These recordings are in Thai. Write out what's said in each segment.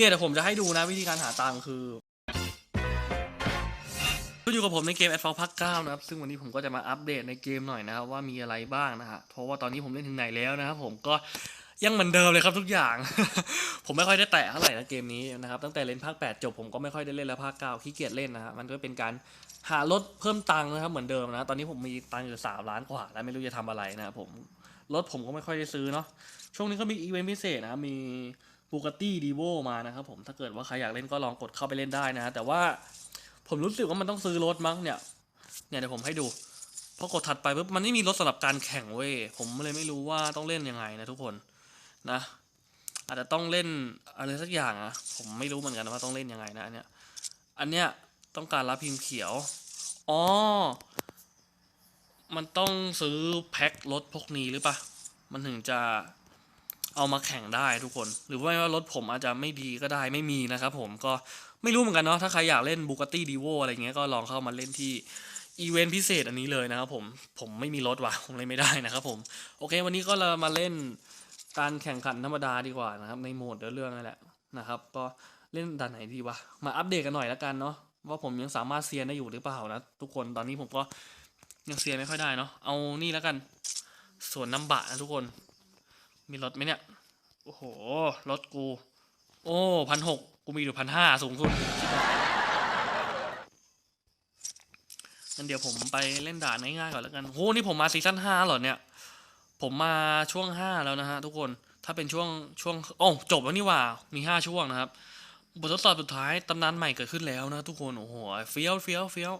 เนี่ยเดี๋ยวผมจะให้ดูนะวิธีการหาตังค์คือก็อยู่กับผมในเกม a d f a l ภาค9นะครับ ซึ่งวันนี้ผมก็จะมาอัปเดตในเกมหน่อยนะครับว่ามีอะไรบ้างนะฮะเพราะว่าตอนนี้ผมเล่นถึงไหนแล้วนะครับผมก็ยังเหมือนเดิมเลยครับทุกอย่าง ผมไม่ค่อยได้แตะเท่าไหร่นะเกมนี้นะครับตั้งแต่เล่นภาค 8 จบผมก็ไม่ค่อยได้เล่นแล้วภาค 9 ขี้เกียจเล่นนะฮะมันก็เป็นการหารถเพิ่มตังค์นะครับเหมือนเดิมนะ ตอนนี้ผมมีตังค์อยู่สามล้านกว่า แล้วไม่รู้จะทำอะไรนะครับผมรถผมก็ไม่ค่อยได้ซื้อเนาะช่วงนี้ก็มีอีเวนต์พิเศษนะมี บูก a ตี้ดีโวมานะครับผมถ้าเกิดว่าใครอยากเล่นก็ลองกดเข้าไปเล่นได้นะฮะแต่ว่าผมรู้สึกว่ามันต้องซื้อรถมั้งเนี่ยเนี่ยเดี๋ยวผมให้ดูพอกดถัดไปปุ๊บมันไม่มีรถสำหรับการแข่งเว้ยผมเลยไม่รู้ว่าต้องเล่นยังไงนะทุกคนนะ อาจจะต้องเล่นอะไรสักอย่างอะผมไม่รู้เหมือนกันว่าต้องเล่นยังไงนะอันเนี้ยอันเนี้ยต้องการรับพิมพ์เขียวอ๋อมันต้องซื้อแพ็ครถพวกนี้หรือปะมันถึงจะ เอามาแข่งได้ทุกคน หรือว่ารถผมอาจจะไม่ดีก็ได้ไม่มีนะครับผมก็ไม่รู้เหมือนกันเนาะถ้าใครอยากเล่น Bugatti Divo อะไรเงี้ยก็ลองเข้ามาเล่นที่อีเวนต์พิเศษอันนี้เลยนะครับผมผมไม่มีรถว่ะผมเลยไม่ได้นะครับผมโอเค วันนี้ก็เรามาเล่นการแข่งขันธรรมดาดีกว่านะครับ ในโหมดเรื่องนั่นแหละนะครับ ก็เล่นด่านไหนดีวะมาอัปเดตกันหน่อยแล้วกันเนาะว่าผมยังสามารถเซียนได้อยู่หรือเปล่านะทุกคนตอนนี้ผมก็ยังเซียนไม่ค่อยได้เนาะเอานี่แล้วกันส่วนน้ำบะนะทุกคน มีรถไหมเนี่ย โอ้โหรถกู โอ้พันหกกูมีอยู่พันห้าสูงสุดงั้นเดี๋ยวผมไปเล่นด่านง่ายๆก่อนแล้วกันโหนี่ผมมาซีซั่นห้าเหรอเนี่ย ผมมาช่วงห้าแล้วนะฮะทุกคน ถ้าเป็นช่วงช่วงโอ้จบแล้วนี่ว่า มีห้าช่วงนะครับ บททดสอบสุดท้ายตำนานใหม่เกิดขึ้นแล้วนะทุกคน โอ้โห เฟี้ยวเฟี้ยวเฟี้ยว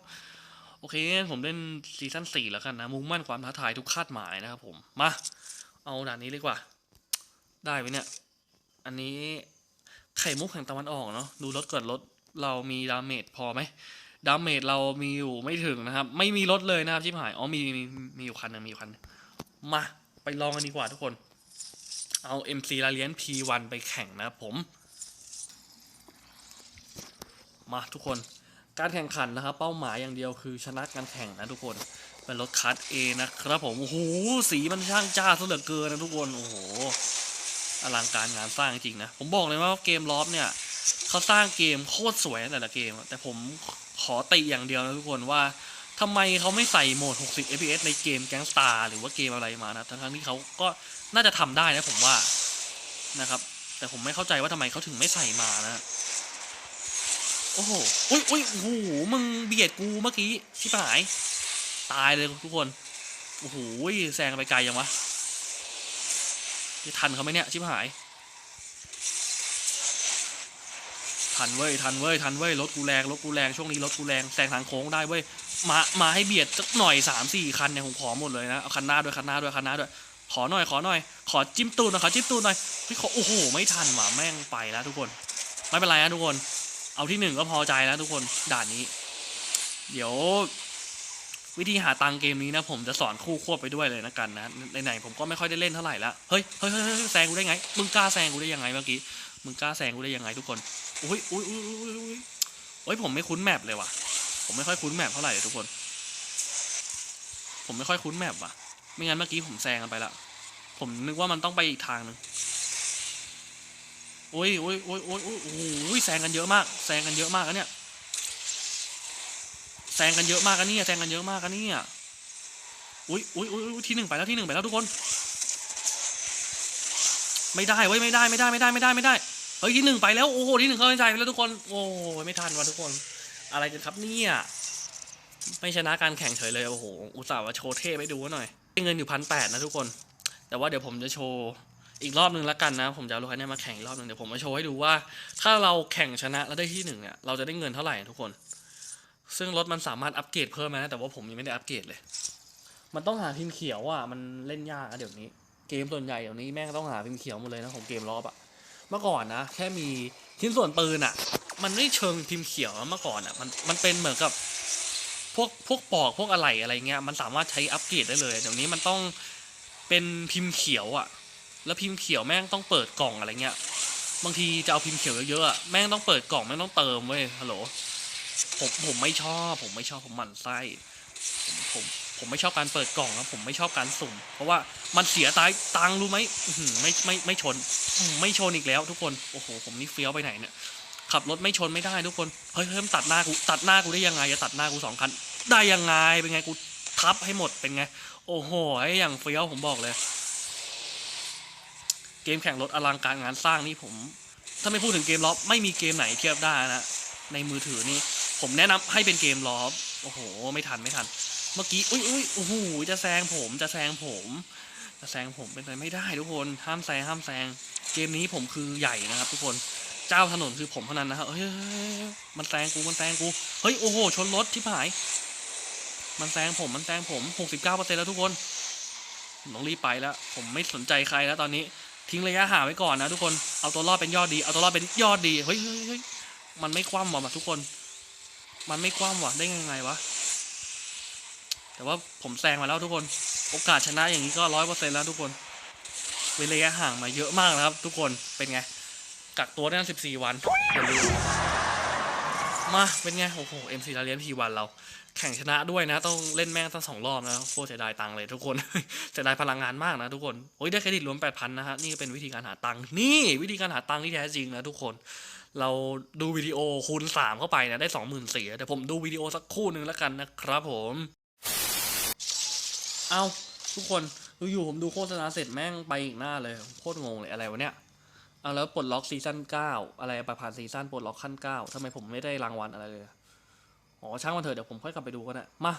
โอเคผมเล่นซีซั่นสี่แล้วกันนะ มุ่งมั่นความท้าทายทุกคาดหมายนะครับผม มา เอาด่านนี้เลยกว่า ได้ไหมเนี่ย อันนี้ไข่มุกแห่งตะวันออกเนาะดูรถก่อนรถเรามีดาเมจพอไหมดาเมจเรามีอยู่ไม่ถึงนะครับ ไม่มีรถเลยนะครับชิบหายอ๋อมีมีมีอยู่คันหนึงมีอยู่คันมาไปลองกันดีกว่าทุกคน เอา MC ลาเลียน P1 ไปแข่งนะครับผม มาทุกคนการแข่งขันนะครับ เป้าหมายอย่างเดียวคือชนะการแข่งนะทุกคนเป็นรถคัสเอนะครับผมโอ้โหสีมันช่างจ้าซะเหลือเกินนะทุกคนโอ้โห อลังการงานสร้างจริงนะ ผมบอกเลยว่าเกมลอฟเนี่ยเขาสร้างเกมโคตรสวยแต่ละเกม แต่ผมขอติอย่างเดียวนะทุกคนว่าทำไมเขาไม่ใส่โหมด 60 fps ในเกมแก๊งสตาร์หรือว่าเกมอะไรมานะ ทั้งๆที่เขาก็น่าจะทำได้นะผมว่านะครับ แต่ผมไม่เข้าใจว่าทำไมเขาถึงไม่ใส่มานะ โอ้โหอุ้ยอุ้ยโอ้โห มึงเบียดกูเมื่อกี้ชิบหาย ตายเลยทุกคน โอ้โหแซงไปไกลยังวะ ทันเขาไหมเนี่ย ชิบหาย ทันเว้ย ทันเว้ย ทันเว้ย รถกูแรง รถกูแรง ช่วงนี้รถกูแรง แซงทางโค้งได้เว้ย มา มาให้เบียดสักหน่อยสามสี่คันเนี่ยผมขอหมดเลยนะ เอาคันหน้าด้วยคันหน้าด้วยคันหน้าด้วย ขอหน่อย ขอหน่อย ขอจิ้มตูนหน่อยขอจิ้มตูนหน่อยเฮ้ยขอโอ้โห ไม่ทันว่ะแม่งไปแล้วทุกคน ไม่เป็นไรนะทุกคน เอาที่หนึ่งก็พอใจแล้วทุกคน ด่านนี้ เดี๋ยว วิธีหาตังเกมนี้นะผมจะสอนคู่ควบไปด้วยเลยนะกันนะไหนๆผมก็ไม่ค่อยได้เล่นเท่าไหร่ละเฮ้ยเฮ้ยเฮ้ยเฮ้ยแซงกูได้ไงมึงกล้าแซงกูได้ยังไงเมื่อกี้มึงกล้าแซงกูได้ยังไงทุกคนอุ้ยอุ้ยอุ้ยอุ้ยอุ้ยโอ้ยผมไม่คุ้นแมปเลยว่ะ ผมไม่ค่อยคุ้นแมปเท่าไหร่เลยทุกคน ผมไม่ค่อยคุ้นแมปว่ะ ไม่งั้นเมื่อกี้ผมแซงกันไปละผมนึกว่ามันต้องไปอีกทางหนึ่งโอ้ยโอ้ยโอ้ยโอ้ยโอ้ยโอ้ยแซงกันเยอะมาก แซงกันเยอะมากแล้วเนี่ย ซงกันเยอะมากกันนี่แซงกันเยอะมากกันนี่อุ้ยอุ้ยอุ้ยอุ๊ยที่หนึ่งไปแล้วที่หนึ่งไปแล้วทุกคน ไม่ได้เว้ยไม่ได้ไม่ได้ไม่ได้ไม่ได้ไม่ได้เฮ้ยที่หนึ่งไปแล้วโอ้โหที่หนึ่งเข้าใจไปแล้วทุกคน โอ้ยไม่ทันว่ะทุกคน อะไรกันครับเนี่ยไม่ชนะการแข่งเฉยเลยโอ้โหอุตส่าห์ว่าโชว์เท่ไปดูหน่อยเงินอยู่พันแปดนะทุกคน แต่ว่าเดี๋ยวผมจะโชว์อีกรอบหนึ่งละกันนะ ผมจะเอารถคันนี้มาแข่งอีกรอบหนึ่งเดี๋ยวผมมาโชว์ให้ดูว่า ถ้าเราแข่งชนะแล้วได้ที่หนึ่งเนี่ยเราจะได้เงินเท่าไหร่ทุกคน ซึ่งรถมันสามารถอัปเกรดเพิ่มมนะ แต่ว่าผมยังไม่ได้อัปเกรดเลย มันต้องหาพิมพ์เขียวอะ มันเล่นยากอะเดี๋ยวนี้ เกมส่วนใหญ่เดี๋ยวนี้แม่งต้องหาพิมพ์เขียวหมดเลยนะของเกมรอบอะเมื่อก่อนนะ แค่มีชิ้นส่วนปืนอะมันไม่เชิงพิมพ์เขียวเมื่อก่อนอะมันมันเป็นเหมือนกับพวกพวกปอกพวกอะไรอะไรเงี้ย มันสามารถใช้อัปเกรดได้เลย เดี๋ยวนี้มันต้องเป็นพิมพ์เขียวอะแล้วพิมพ์เขียวแม่งต้องเปิดกล่องอะไรเงี้ย บางทีจะเอาพิมพ์เขียวเยอะๆอะแม่งต้องเปิดกล่องแม่งต้องเติมเว้ยฮัลโหล ผมผมไม่ชอบ ผมไม่ชอบผมหมั่นไส้ผมผมผมไม่ชอบการเปิดกล่องนะผมไม่ชอบการสุ่ม เพราะว่ามันเสียตายตังรู้ไหมไม่ไม่ไม่ชนไม่ชนอีกแล้วทุกคนโอ้โหผมนี่เฟี้ยวไปไหนเนี่ยขับรถไม่ชนไม่ได้ทุกคนเฮ้ยเฮ้ยมันตัดหน้ากูตัดหน้ากูได้ยังไงจะตัดหน้ากูสองคันได้ยังไงเป็นไงกูทับให้หมดเป็นไง โอ้โหไอ้อย่างเฟี้ยวผมบอกเลย เกมแข่งรถอลังการงานสร้างนี่ผม ถ้าไม่พูดถึงเกมล็อบไม่มีเกมไหนเทียบได้นะในมือถือนี่ ผมแนะนำให้เป็นเกมล็อโอ้โห ไม่ทันไม่ทัน เมื่อกี้อุ้ยอุ้ยโอ้โหจะแซงผมจะแซงผม จะแซงผมเป็นไปไม่ได้ทุกคนห้ามแซงห้ามแซง เกมนี้ผมคือใหญ่นะครับ ทุกคนเจ้าถนนคือผมเท่านั้นนะครับเฮ้ยเฮ้ยมันแซงกูมันแซงกูเฮ้ยโอ้โหชนรถที่หาย มันแซงผมมันแซงผมหกสิบเก้าเปอร์เซ็นต์แล้วทุกคนผมต้องรีบไปแล้ว ผมไม่สนใจใครแล้วตอนนี้ทิ้งระยะห่างไว้ก่อนนะทุกคน เอาตัวรอดเป็นยอดดี เอาตัวรอดเป็นยอดดี เฮ้ยเฮ้ยมันไม่คว่ำว่ะทุกคน มันไม่คว่ำว่ะได้ยังไงวะ แต่ว่าผมแซงมาแล้วทุกคน โอกาสชนะอย่างนี้ก็ร้อยเปอร์เซ็นต์แล้วทุกคน เว้นระยะห่างมาเยอะมากนะครับ ทุกคน เป็นไง กักตัวได้สิบสี่วันอย่าลืมมา เป็นไง โอ้โหเอ็มซีลาเลียนทีวันเรา แข่งชนะด้วยนะ ต้องเล่นแม่งตั้งสองรอบนะ โคตรเสียดายตังค์เลยทุกคน เสียดายพลังงานมากนะทุกคน โอ้ยได้เครดิตรวมแปดพันนะฮะ นี่ก็เป็นวิธีการหาตังค์ นี่วิธีการหาตังค์ที่แท้จริงนะทุกคน เราดูวิดีโอคูณสามเข้าไปนะได้สองหมื่นสี่แต่ผมดูวิดีโอสักคู่หนึ่งแล้วกันนะครับผม เอาทุกคนอยู่ๆผมดูโฆษณาเสร็จแม่งไปอีกหน้าเลยโคตรงงเลยอะไรวะเนี่ยเอาแล้วปลดล็อกซีซั่นเก้าอะไรไปผ่านซีซั่นปลดล็อกขั้นเก้าทำไมผมไม่ได้รางวัลอะไรเลยอ๋อช่างมันเถอะเดี๋ยวผมค่อยกลับไปดูกันนะมา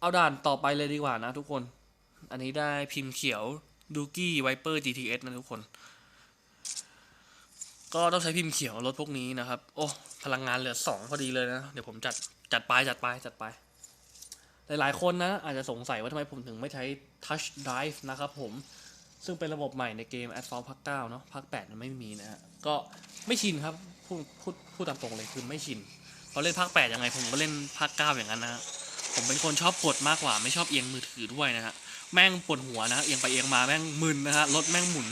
เอาด่านต่อไปเลยดีกว่านะทุกคน อันนี้ได้พิมพ์เขียวดูกี้ไวเปอร์ GTS นะทุกคน ก็ต้องใช้พิมพ์เขียวรถพวกนี้นะครับ โอ้พลังงานเหลือสองพอดีเลยนะ เดี๋ยวผมจัดจัดไปจัดไปจัดไป หลายๆคนนะ อาจจะสงสัยว่าทำไมผมถึงไม่ใช้ Touch Drive นะครับผมซึ่งเป็นระบบใหม่ในเกม Asphalt ภาค9เนาะภาค8มันไม่มีนะฮะก็ไม่ชินครับพูดพูดพูดตามตรงเลยคือไม่ชินพอเล่นภาคแปดยังไงผมก็เล่นภาคเก้าอย่างนั้นนะฮะผมเป็นคนชอบกดมากกว่าไม่ชอบเอียงมือถือด้วยนะฮะแม่งปวดหัวนะฮะเอียงไปเอียงมาแม่งมึนนะฮะรถแม่งหมุน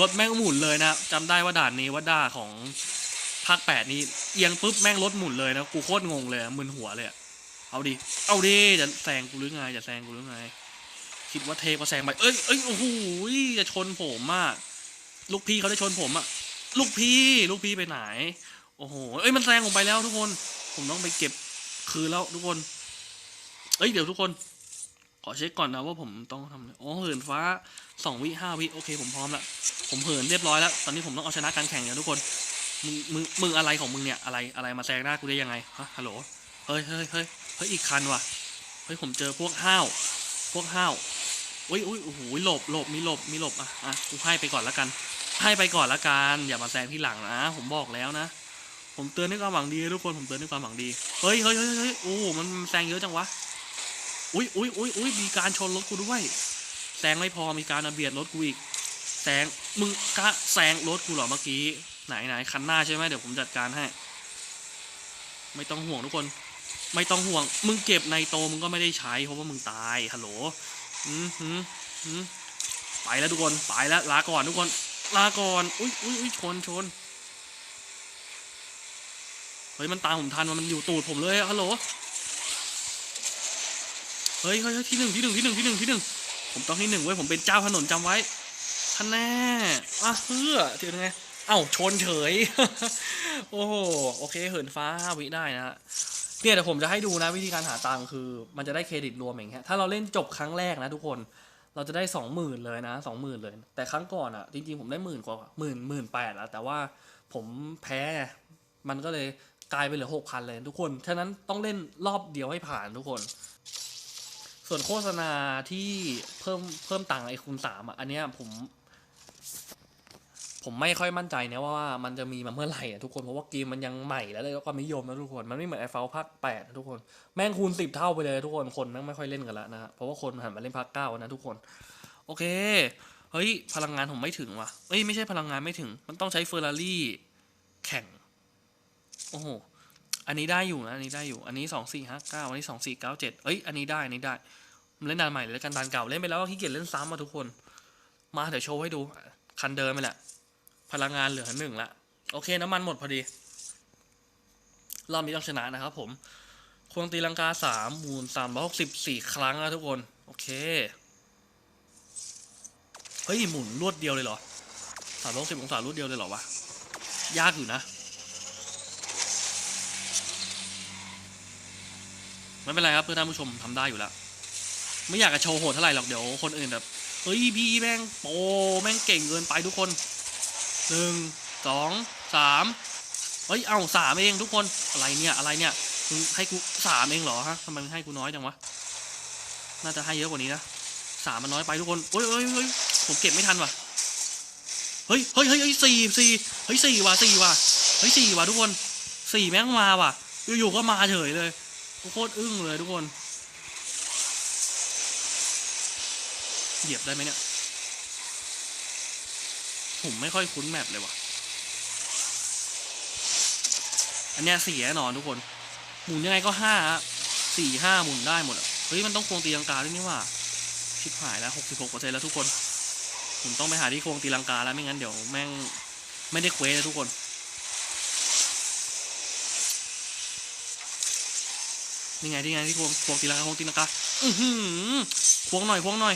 รถแม่งหมุนเลยนะจำได้ว่าด่านนี้ว่าด่าของภาคแปดนี่เอียงปุ๊บแม่งรถหมุนเลยนะกูโคตรงงเลยมึนหัวเลยเอาดิเอาดิจะแซงกูหรือไงจะแซงกูหรือไง คิดว่าเทก็แซงไปเอ้ยเอ้ยโอ้โหจะชนผมอะลูกพี่เขาได้ชนผมอะลูกพี่ลูกพี่ไปไหน โอ้โหเอ้ยมันแซงผมไปแล้วทุกคน ผมต้องไปเก็บคืนแล้วทุกคน เอ้ยเดี๋ยวทุกคน ขอเช็คก่อนนะว่าผมต้องทำอะไรอ๋อเหินฟ้าสองวิห้าวิโอเคผมพร้อมแล้ว ผมเหินเรียบร้อยแล้ว ตอนนี้ผมต้องเอาชนะการแข่งเนี่ยทุกคน มึง มึง มึงอะไรของมึงเนี่ย อะไร อะไรมาแซงหน้ากูได้ยังไง ฮะ ฮัลโหล เฮ้ยเฮ้ยเฮ้ยเฮ้ยอีกคันว่ะ เฮ้ยผมเจอพวกห้าว พวกห้าวอุ้ยอุ้ยโอ้โหหลบหลบมีหลบมีหลบอะอะกูให้ไปก่อนละกัน ให้ไปก่อนละกัน อย่ามาแซงที่หลังนะ ผมบอกแล้วนะ ผมเตือนด้วยความหวังดีทุกคน ผมเตือนด้วยความหวังดี เฮ้ยเฮ้ยเฮ้ยเฮ้ยโอ้ มันแซงเยอะจังวะ อุ้ยอุ้ยอุ้ยอุ้ยมีการชนรถกูด้วยแซงไม่พอมีการมาเบียดรถกูอีกแซงมึงกะแซงรถกูเหรอเมื่อกี้ไหนไหนคันหน้าใช่ไหมเดี๋ยวผมจัดการให้ ไม่ต้องห่วงทุกคน ไม่ต้องห่วง มึงเก็บในโตมึงก็ไม่ได้ใช้เพราะว่ามึงตายฮัลโหลอืมหืมหืมไปแล้วทุกคนไปแล้วลาก่อนทุกคนลาก่อนอุ้ยอุ้ยอุ้ยชนชนเฮ้ยมันตามผมทันมันอยู่ตูดผมเลยฮัลโหล เฮ้ยเฮ้ยที่หนึ่งที่หนึ่งที่หนึ่งที่หนึ่งที่หนึ่งผมต้องที่หนึ่งเว้ผมเป็นเจ้าถนนจำไว้ท่านแน่อะเพื่อเดี๋ยวไงเอ้าชนเฉย โอ้โหโอเคเหินฟ้าห้าวิได้นะฮะเนี่ยเดี๋ยวผมจะให้ดูนะวิธีการหาตังค์คือ มันจะได้เครดิตรวมอย่างเงี้ยถ้าเราเล่นจบครั้งแรกนะทุกคนเราจะได้สองหมื่นเลยนะสองหมื่นเลย แต่ครั้งก่อนอะ จริงๆ ผมได้หมื่นกว่าหมื่นหมื่นแปดแล้วแต่ว่าผมแพ้มันก็เลยกลายไปเหลือหกพันเลยทุกคน ฉะนั้นต้องเล่นรอบเดียวให้ผ่านทุกคน ส่วนโฆษณาที่เพิ่มเพิ่มตังค์ไอคูณสามอะ อันเนี้ยผม ผมไม่ค่อยมั่นใจนะว่ามันจะมีมาเมื่อไหร่อะทุกคนเพราะว่าเกมมันยังใหม่แล้วเลยก็นิยมนะทุกคนมันไม่เหมือนไอเฟาภาคแปดทุกคน แม่งคูณสิบเท่าไปเลยทุกคนคนแม่งไม่ค่อยเล่นกันล้วนะฮะเพราะว่าคนหันมาเล่นภาคเก้านะทุกคน โอเคเฮ้ยพลังงานผมไม่ถึงว่ะเอ้ยไม่ใช่พลังงานไม่ถึง มันต้องใช้เฟอร์รารี่แข่ง โอ้โห อันนี้ได้อยู่นะอันนี้ได้อยู่อันนี้สองสี่ห้าเก้าอันนี้สองสี่เก้าเจ็ดเอ้ยอันนี้ได้อันนี้ได้เล่นดานใหม่เลยกันดานเก่าเล่นไปแล้วขี้เกียจเล่นซ้ำมาทุกคน มาเดี๋ยวโชว์ให้ดู คันเดิมไปแหละ พลังงานเหลือหนึ่งละโอเคน้ำมันหมดพอดีรอบนี้ต้องชนะนะครับผมควงตีลังกาสามหมุนสามร้อยหกสิบสี่ครั้งนะทุกคน โอเค เฮ้ย หมุนรวดเดียวเลยเหรอสามร้อยสิบองศารวดเดียวเลยเหรอวะ ยากอยู่นะ ไม่เป็นไรครับเพื่อนท่านผู้ชมทำได้อยู่แล้ว ไม่อยากจะโชว์โหดเท่าไหร่หรอกเดี๋ยวคนอื่นแบบเฮ้ยพี่แม่งโปแม่งเก่งเกินไปทุกคนหนึ่งสองสามเฮ้ย เอ้าสามเองทุกคนอะไรเนี่ยอะไรเนี่ยมึงให้กูสามเองเหรอฮะทำไมมึงให้กูน้อยจังวะน่าจะให้เยอะกว่านี้นะสามมันน้อยไปทุกคนเฮ้ยเฮ้ยเฮ้ยผมเก็บไม่ทันว่ะเฮ้ยเฮ้ยเฮ้ยเฮ้ยสี่สี่เฮ้ยสี่ว่ะสี่ว่ะเฮ้ยสี่ว่ะทุกคนสี่แม่งมาว่ะอยู่ๆก็มาเฉยเลย โคตรอึ้งเลยทุกคน เหยียบได้ไหมเนี่ย ผมไม่ค่อยคุ้นแมปเลยว่ะ อันเนี้ยสี่แน่นอนทุกคน หมุนยังไงก็ห้าสี่ห้าหมุนได้หมดอะเฮ้ย มันต้องควงตีลังกาด้วยนี่ว่า ชิบหายแล้วหกสิบหกเปอร์เซ็นต์แล้วทุกคน ผมต้องไปหาที่ควงตีลังกาแล้วไม่งั้นเดี๋ยวแม่งไม่ได้เควสเลยทุกคน นี่ไงนี่ไงที่ควงควงตีลังกาควงตีลังกาอือหือควงหน่อยควงหน่อย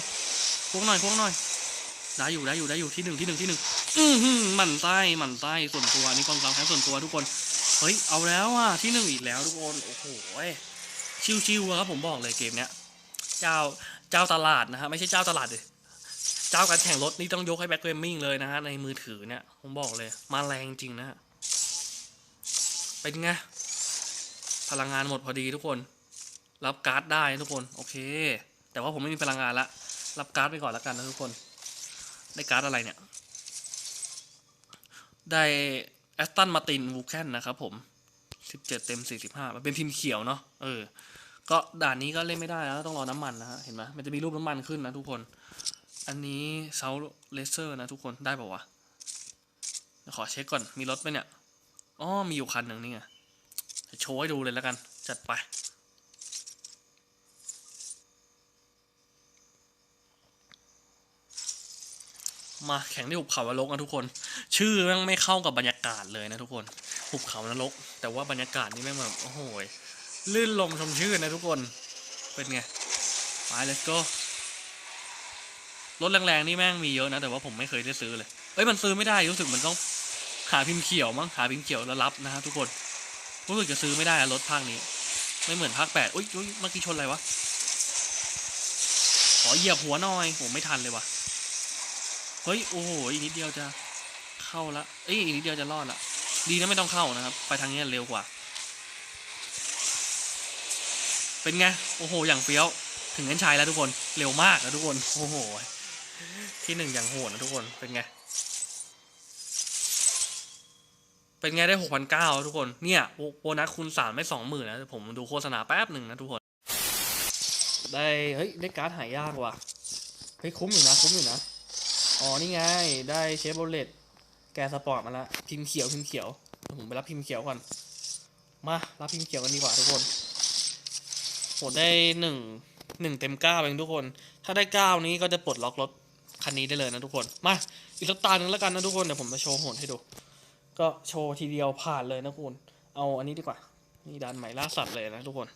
ควงหน่อยควงหน่อยได้อยู่ได้อยู่ได้อยู่ที่หนึ่งที่หนึ่งที่หนึ่งอือหือหมั่นไส้หมั่นไส้ส่วนตัวนี่กองกลางแค้นส่วนตัวทุกคนเฮ้ยเอาแล้วอะที่หนึ่งอีกแล้วทุกคนโอ้โหชิวๆอะครับผมบอกเลยเกมเนี้ยเจ้าเจ้าตลาดนะฮะไม่ใช่เจ้าตลาดเลยเจ้าการแข่งรถนี่ต้องยกให้แบ็คเกมมิ่งเลยนะฮะในมือถือเนี่ยผมบอกเลยมาแรงจริงนะฮะเป็นไง พลังงานหมดพอดีทุกคน รับการ์ดได้ทุกคนโอเค แต่ว่าผมไม่มีพลังงานละ รับการ์ดไปก่อนล้วกันนะทุกคน ได้การ์ดอะไรเนี่ย ได้แอสตันมาตินวูแคนนะครับผมสิบเจ็ดเต็มสี่สิบห้ามันเป็นพิมพ์เขียวเนาะเออ ก็ด่านนี้ก็เล่นไม่ได้แล้วต้องรอน้ำมันนะฮะเห็นไหมมันจะมีรูปน้ำมันขึ้นนะทุกคน อันนี้เซาเลเซอร์นะทุกคนได้ป่าวะขอเช็คก่อนมีรถไหมเนี่ยอ๋อมีอยู่คันหนึ่งนี่ไง จะโชว์ให้ดูเลยแล้วกัน จัดไป มาแข่งที่หุบเขานรกนะทุกคน ชื่อแม่งไม่เข้ากับบรรยากาศเลยนะทุกคน หุบเขานรก แต่ว่าบรรยากาศนี่แม่งแบบโอ้โหลื่นลมชมชื่นนะทุกคน เป็นไง ไป let's go รถแรงๆนี่แม่งมีเยอะนะ แต่ว่าผมไม่เคยได้ซื้อเลย เอ้ยมันซื้อไม่ได้รู้สึกมันต้องหาพิมพ์เขียวมั้งหาพิมพ์เขียวแล้วรับนะฮะทุกคน รู้สึกจะซื้อไม่ได้อะรถภาคนี้ ไม่เหมือนภาคแปดอุ้ยอุ้ยเมื่อกี้ชนอะไรวะ ขอเหยียบหัวหน่อยผมไม่ทันเลยวะเฮ้ยโอ้โหอีกนิดเดียวจะเข้าละเอ้ยอีกนิดเดียวจะรอดละดีนะไม่ต้องเข้านะครับ ไปทางนี้เร็วกว่า เป็นไงโอ้โห อย่างเฟี้ยว ถึงเส้นชัยแล้วทุกคนเร็วมากนะทุกคนโอ้โหที่หนึ่งอย่างโหดนะทุกคนเป็นไง เป็นไงได้หกพันเก้าทุกคน เนี่ยโบนัสคูณสามไม่สองหมื่นนะผมดูโฆษณาแป๊บหนึ่งนะทุกคน ได้ เฮ้ยได้การ์ดหายากว่ะ เฮ้ยคุ้มอยู่นะคุ้มอยู่นะ อ๋อนี่ไง ได้เชฟโรเลตแกสปอร์ตมาละพิมพ์เขียวพิมพ์เขียวผมไปรับพิมพ์เขียวก่อน มารับพิมพ์เขียวกันดีกว่าทุกคนโหได้หนึ่งหนึ่งเต็มเก้าเองทุกคน ถ้าได้เก้านี้ก็จะปลดล็อกรถคันนี้ได้เลยนะทุกคน มาอีกสักตาหนึ่งแล้วกันนะทุกคนเดี๋ยวผมจะโชว์โหดให้ดู ก็โชว์ทีเดียวผ่านเลยนะคุณ เอาอันนี้ดีกว่า นี่ดันใหม่ล่าสัตว์เลยนะทุกคน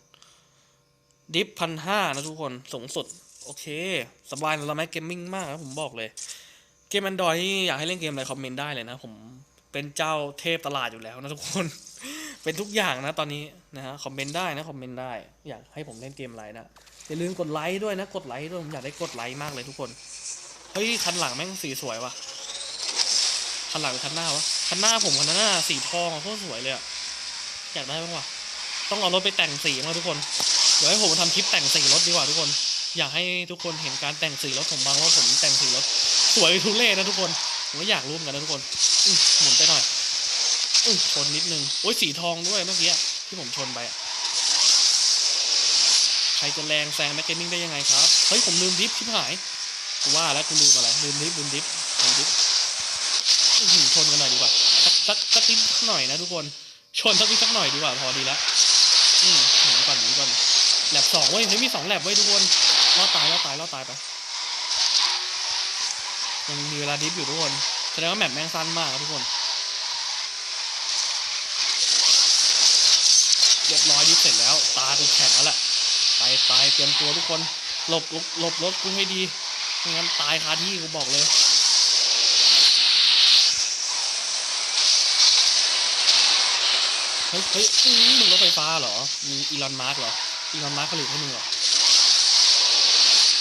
ดิฟพันห้านะทุกคนสูงสุด โอเค สบายสำหรับแม็กเกมมิ่งมากนะผมบอกเลย เกม Android ที่อยากให้เล่นเกมอะไรคอมเมนต์ได้เลยนะ ผมเป็นเจ้าเทพตลาดอยู่แล้วนะทุกคน เป็นทุกอย่างนะตอนนี้นะฮะคอมเมนต์ได้นะคอมเมนต์ได้ อยากให้ผมเล่นเกมอะไรนะ อย่าลืมกดไลค์ด้วยนะ กดไลค์ด้วยผมอยากได้กดไลค์มากเลยทุกคน เฮ้ยคันหลังแม่งสีสวยว่ะคันหลังหรือคันหน้าวะ คันหน้าผมคันหน้าสีทองโคตรสวยเลยอะอยากได้บ้างวะต้องเอารถไปแต่งสีมาทุกคน เดี๋ยวให้ผมทำคลิปแต่งสีรถดีกว่าทุกคน อยากให้ทุกคนเห็นการแต่งสีรถผมบ้างว่าผมแต่งสีรถสวยทุเล่นะทุกคนผมก็อยากรู้เหมือนกันนะทุกคนหมุนไปหน่อยอชนนิดนึงโอ้ยสีทองด้วยเมื่อกี้ที่ผมชนไปอะใครจะแรงแซงแม็กเกมมิ่งได้ยังไงครับ เฮ้ยผมลืมดิฟชิบหายกูว่าแล้วกูลืมอะไรลืมดิฟลืมดิฟลืมดิฟ อื้อหือชนกันหน่อยดีกว่าสักสักสักนิดสักหน่อยนะทุกคนชนสักนิดสักหน่อยดีกว่าพอดีละอืมหนีก่อนหนีก่อนแลบสองเว้ยเฮ้ยมีสองแลบเว้ยทุกคนรอดตายรอดตายรอดตายไปยังมีเวลาดิฟอยู่ทุกคนแสดงว่าแมปแม่งสั้นมากครับทุกคนเรียบร้อยดิฟเสร็จแล้ว ตากูแข็งแล้วแหละไปไปเตรียมตัวทุกคนหลบหลบหลบรถกูให้ดีไม่งั้นตายคาที่กูบอกเลย เฮ้ยเฮ้ยมึงรถไฟฟ้าเหรอ มีอีลอนมาร์กเหรอ อีลอนมาร์กผลิตให้มึงเหรอ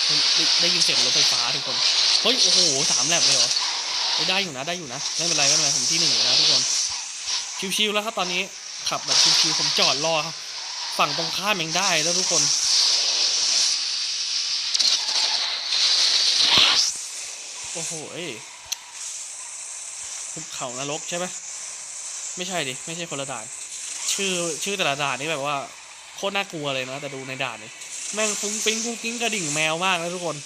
เฮ้ยได้ได้ยินเสียงรถไฟฟ้าทุกคน เฮ้ย โอ้โหสามแลบเลยเหรอได้อยู่นะ ได้อยู่นะ ไม่เป็นไร ไม่เป็นไร ผมที่หนึ่งอยู่นะทุกคน ชิวๆแล้วครับตอนนี้ ขับแบบชิวๆผมจอดรอครับ ฝั่งตรงข้ามยังได้แล้วทุกคนโอ้โหเอ้ยภูเขานรกใช่ไหม ไม่ใช่ดิ ไม่ใช่คนละด่าน ชื่อชื่อแต่ละด่านนี่แบบว่าโคตรน่ากลัวเลยนะแต่ดูในด่านนี่แม่งฟุ้งฟิ้งฟุ้งกิ้งกระดิ่งแมวมากนะทุกคน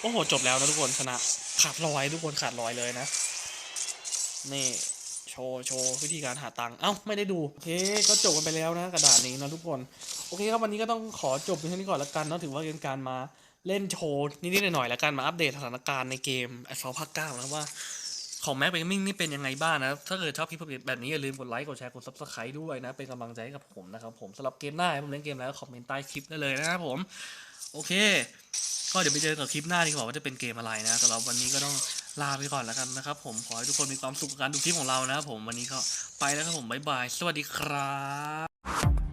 โอ้โหจบแล้วนะทุกคนชนะขาดลอยทุกคนขาดลอยเลยนะ นี่โชว์โชว์วิธีการหาตังค์เอ้าไม่ได้ดูโอเคก็จบกันไปแล้วนะกระดาษนี้นะทุกคนโอเคครับวันนี้ก็ต้องขอจบเพียงเท่านี้ก่อนละกันเนาะถือว่าเป็นการมาเล่นโชว์นิดๆหน่อยๆละกันมาอัปเดตสถานการณ์ในเกม a s p h a l t ภาคเก้านะว่า ของแม็กเป็นมิ่งนี่เป็นยังไงบ้างนะ ถ้าเกิดชอบคลิปแบบนี้อย่าลืมกดไลค์กดแชร์กด subscribe ด้วยนะ เป็นกำลังใจให้กับผมนะครับผมสำหรับเกมหน้าให้ผมเล่นเกมอะไรก็คอมเมนต์ใต้คลิปได้เลยนะครับผม โอเค ก็เดี๋ยวไปเจอกับคลิปหน้าดีกว่าว่าจะเป็นเกมอะไรนะสำหรับวันนี้ก็ต้องลาไปก่อนแล้วกันนะครับผมขอให้ทุกคนมีความสุขกับการดูคลิปของเรานะครับผมวันนี้ก็ไปแล้วครับผมบ๊ายบาย สวัสดีครับ